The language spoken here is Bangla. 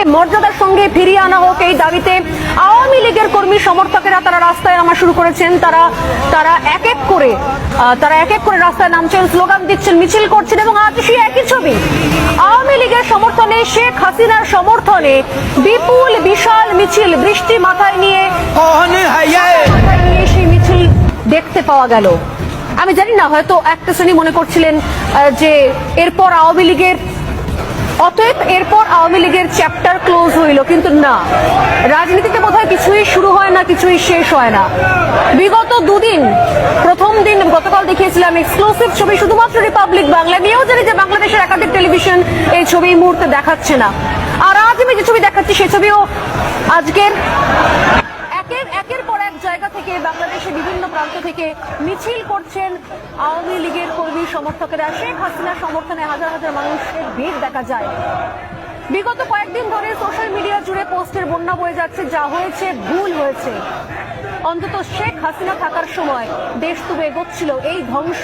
করে মর্যাদার সঙ্গে ফিরিয়ে আনা হোক এই দাবিতে আওয়ামী লীগের কর্মী সমর্থকেরা তারা রাস্তায় নামা শুরু করেছেন। তারা তারা এক এক করে তারা এক এক করে রাস্তায় নামছেন স্লোগান দিচ্ছেন মিছিল করছেন এবং আজ সেই একই ছবি। আওয়ামী লীগের সমর্থনে শেখ হাসিনার সমর্থনে বিপুল বিশাল মিছিল বৃষ্টি মাথায় নিয়ে সেই মিছিল দেখতে পাওয়া গেল। আমি জানি না হয়তো একটা শ্রেণি মনে করছিলেন যে এরপর আওয়ামী লীগের অতএব এরপর আওয়ামী লীগের চ্যাপ্টার ক্লোজ হইল, কিন্তু না। রাজনীতিতে বোধহয় কিছুই শুরু হয় না, কিছুই শেষ হয় না। বিগত দুদিন, প্রথম দিন গতকাল দেখিয়েছিলাম এক্সক্লুসিভ ছবি, শুধুমাত্র রিপাবলিক বাংলা নিয়েও জানি যে বাংলাদেশের একাধিক টেলিভিশন এই ছবি এই মুহূর্তে দেখাচ্ছে না। আর আজ আমি যে ছবি দেখাচ্ছি, সে ছবিও আজকের একের পর এক জায়গা থেকে বাংলাদেশের বিভিন্ন প্রান্ত থেকে মিছিল করছেন আওয়ামী লীগের কর্মী সমর্থকেরা। শেখ হাসিনার সমর্থনে হাজার হাজার মানুষের ভিড় দেখা যায়। বিগত কয়েকদিন ধরে সোশ্যাল মিডিয়া জুড়ে পোস্টের বন্যা বয়ে যাচ্ছে, যা হয়েছে, ভুল হয়েছে। অন্তত শেখ হাসিনা থাকার সময় দেশ তুবে এগোচ্ছিল, এই ধ্বংস